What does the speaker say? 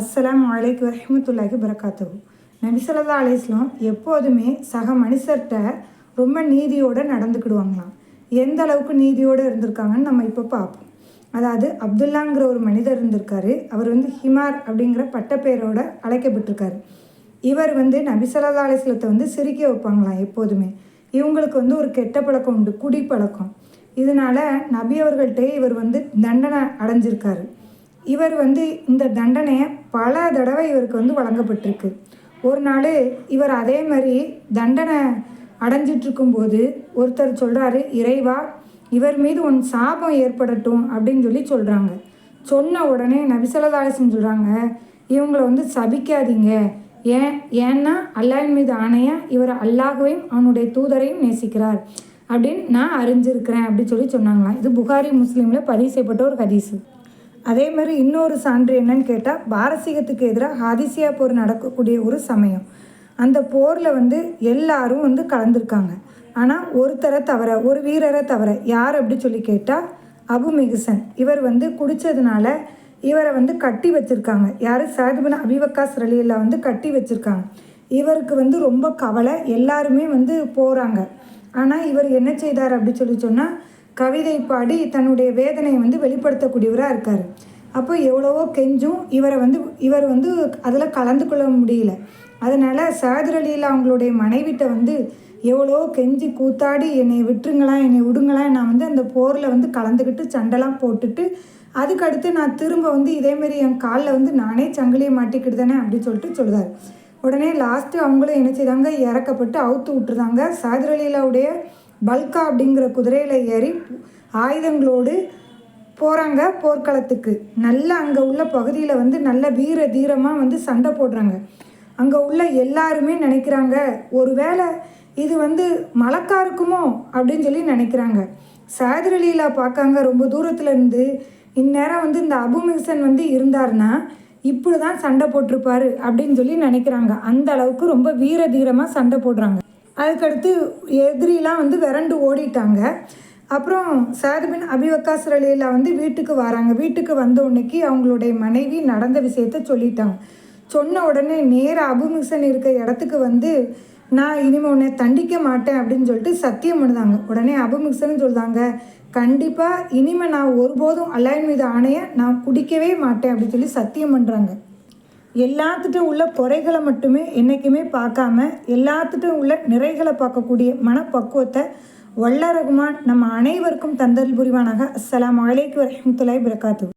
அஸ்ஸலாம் வலைக்கு வரமத்துல்லாஹி நபி நபிசல்லா அலிஸ்லாம் எப்போதுமே சக மனுஷர்கிட்ட ரொம்ப நீதியோடு நடந்துக்கிடுவாங்களாம். எந்த அளவுக்கு நீதியோடு இருந்திருக்காங்கன்னு நம்ம இப்போ பார்ப்போம் அதாவது அப்துல்லாங்கிற ஒரு மனிதர் இருந்திருக்காரு. அவர் வந்து ஹிமார் அப்படிங்கிற பட்டப்பேரோட அழைக்கப்பட்டிருக்காரு. இவர் வந்து நபிசல்லா அலிஸ்லத்தை வந்து சிரிக்க வைப்பாங்களாம் எப்போதுமே. இவங்களுக்கு வந்து ஒரு கெட்ட பழக்கம் உண்டு குடி பழக்கம். இதனால் நபி அவர்கள்ட்டே இவர் வந்து தண்டனை அடைஞ்சிருக்காரு. இவர் வந்து இந்த தண்டனையை பல தடவை இவருக்கு வந்து வழங்கப்பட்டிருக்கு. ஒரு நாள் இவர் அதே மாதிரி தண்டனை அடைஞ்சிட்ருக்கும்போது ஒருத்தர் சொல்கிறாரு இறைவா இவர் மீது உன் சாபம் ஏற்படட்டும் அப்படின்னு சொல்லி சொல்கிறாங்க சொன்ன உடனே நபிசலதாசன் சொல்கிறாங்க இவங்களை வந்து சபிக்காதீங்க. ஏன் ஏன்னா அல்லாவின் மீது ஆணையா இவர் அல்லாஹுவையும் அவனுடைய தூதரையும் நேசிக்கிறார் அப்படின்னு நான் அறிஞ்சிருக்கிறேன் அப்படின்னு சொல்லி சொன்னாங்களாம். இது புகாரி முஸ்லீமில் பதிவு செய்யப்பட்ட ஒரு ஹதீஸு. அதே மாதிரி இன்னொரு சான்று என்னன்னு கேட்டால் பாரசீகத்துக்கு எதிராக ஹாதிசியா போர் நடக்கக்கூடிய ஒரு சமயம். அந்த போரில் வந்து எல்லாரும் வந்து கலந்துருக்காங்க. ஆனால் ஒருத்தரை தவிர ஒரு வீரரை தவிர யார் அப்படி சொல்லி கேட்டால் அபு மிகுசன் இவர் வந்து குடித்ததுனால இவரை வந்து கட்டி வச்சுருக்காங்க. யார்? சாதிபின் அபிவக்காஸ் ரலியில் வந்து கட்டி வச்சுருக்காங்க. இவருக்கு வந்து ரொம்ப கவலை. எல்லாருமே வந்து போகிறாங்க ஆனால் இவர் என்ன செய்தார் அப்படி சொல்லி சொன்னால் கவிதை பாடி தன்னுடைய வேதனையை வந்து வெளிப்படுத்தக்கூடியவராக இருக்கார். அப்போ எவ்வளவோ கெஞ்சும் இவரை வந்து இவர் வந்து அதில் கலந்து கொள்ள முடியல. அதனால் சாதிரலியில் அவங்களுடைய மனைவிட்ட வந்து எவ்வளோ கெஞ்சி கூத்தாடி என்னை விட்டுருங்களா என்னை விடுங்களா நான் வந்து அந்த போரில் வந்து கலந்துக்கிட்டு சண்டைலாம் போட்டுட்டு அதுக்கடுத்து நான் திரும்ப வந்து இதேமாரி என் காலில் வந்து நானே சங்கிலியை மாட்டிக்கிட்டு தானே அப்படின்னு சொல்லிட்டு சொல்லுதார் உடனே லாஸ்ட்டு அவங்களும் என்ன செய்தாங்க இறக்கப்பட்டு அவுத்து விட்டுருந்தாங்க. சாதிரலீலாவுடைய பல்கா அப்படிங்கிற குதிரையில் ஏறி ஆயுதங்களோடு போகிறாங்க போர்க்களத்துக்கு. நல்ல அங்கே உள்ள பகுதியில் வந்து நல்ல வீர தீரமாக வந்து சண்டை போடுறாங்க. அங்கே உள்ள எல்லாருமே நினைக்கிறாங்க ஒருவேளை இது வந்து மலக்கா இருக்குமோ? அப்படின்னு சொல்லி நினைக்கிறாங்க. சாதிரலீலா பார்க்காங்க. ரொம்ப தூரத்தில் இருந்து இந்நேரம் வந்து இந்த அபுமிசன் வந்து இருந்தார்னா இப்படி தான் சண்டை போட்டிருப்பாரு அப்படின்னு சொல்லி நினைக்கிறாங்க. அந்த அளவுக்கு ரொம்ப வீர தீரமாக சண்டை போடுறாங்க. அதுக்கடுத்து எதிரிலாம் வந்து விரண்டு ஓடிட்டாங்க. அப்புறம் சாதுபின் அபிவக்காஸ் ரலியில் வந்து வீட்டுக்கு வராங்க. வீட்டுக்கு வந்த உடனேக்கு அவங்களுடைய மனைவி நடந்த விஷயத்த சொல்லிட்டாங்க. சொன்ன உடனே நேராக அபுமிசன் இருக்க இடத்துக்கு வந்து நான் இனிமேல் உன்னை தண்டிக்க மாட்டேன் அப்படின்னு சொல்லிட்டு சத்தியம் பண்ணுதாங்க. உடனே அபுமிக்சன் சொல்லுதாங்க கண்டிப்பாக இனிமேல் நான் ஒருபோதும் அல்லாயின் மீது ஆணைய நான் குடிக்கவே மாட்டேன் அப்படின்னு சொல்லி சத்தியம் பண்ணுறாங்க எல்லாத்துட்டும் உள்ள குறைகளை மட்டுமே என்றைக்குமே பார்க்காம எல்லாத்துட்டும் உள்ள நிறைகளை பார்க்கக்கூடிய மனப்பக்குவத்தை வல்ல ரகுமான் நம்ம அனைவருக்கும் தந்தல் புரிவானாக. அஸ்லாம் வலைக்கு வரமத்துலாய் பிரகாத்து